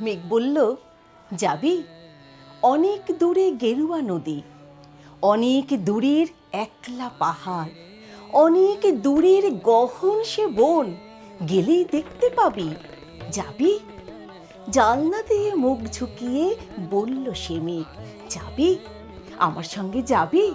মেঘ বলল, যাবি? অনেক দূরে গেরুয়া নদী, অনেক দূরের একলা পাহাড়, অনেক দূরের গহন সে বন গেলেই দেখতে পাবি। যাবি? জালনা দিয়ে মুখ ঝুঁকিয়ে বলল সে মেঘ, যাবি? আমার সঙ্গে যাবি?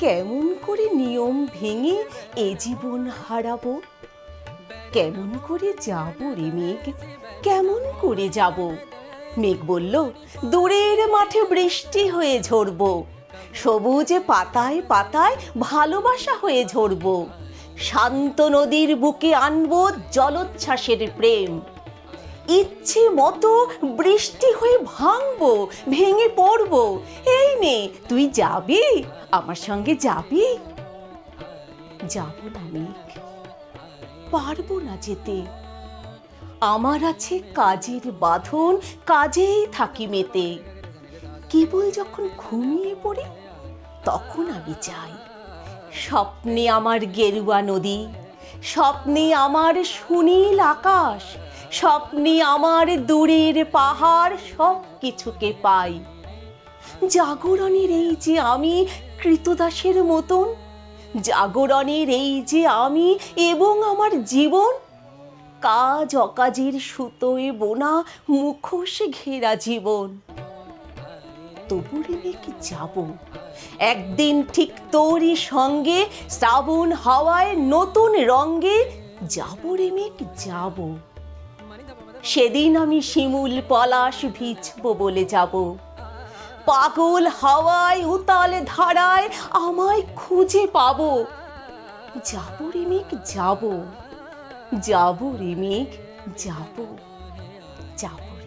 কেমন করে নিয়ম ভেঙে এ জীবন হারাবো? কেমন করে যাব রে মেঘ? কেমন করে যাব? মেঘ বলল, দূরের মাঠে বৃষ্টি হয়ে ঝরব। সবুজে পাতায় পাতায় ভালোবাসা হয়ে ঝরব। শান্ত নদীর বুকে আনব জলোচ্ছ্বাসের প্রেম। ইচ্ছে মতো বৃষ্টি হয়ে ভাঙবো, ভেঙে পড়ব। এই নে, তুই যাবি? আমার সঙ্গে যাবি? যাব না মেঘ পারব না যেতে। আমার আছে কাজের বাঁধন, কাজেই থাকি মেতে। কেবল যখন ঘুমিয়ে পড়ি, তখন আমি চাই স্বপ্নে আমার গেরুয়া নদী, স্বপ্নে আমার সুনীল আকাশ স্বপ্নে আমার দূরের পাহাড় সব কিছুকে পাই। জাগরণের এই যে আমি কৃতদাসের মতন, জাগরণের এই যে আমি এবং আমার জীবন, কাজ অকাজের সুতোয় বোনা মুখোশ ঘেরা জীবন। তবু রে কি যাব? একদিন ঠিক তোরই সঙ্গে, শ্রাবণ হাওয়ায় নতুন রঙ্গে যাব রে মেঘ, যাব। সেদিন আমি শিমুল পলাশ ভিজব বলে যাব। পাগল হাওয়ায়, উতাল ধারায় আমায় খুঁজে পাব। যাব রিমিক যাব। যাব রিমিক যাব। যাব।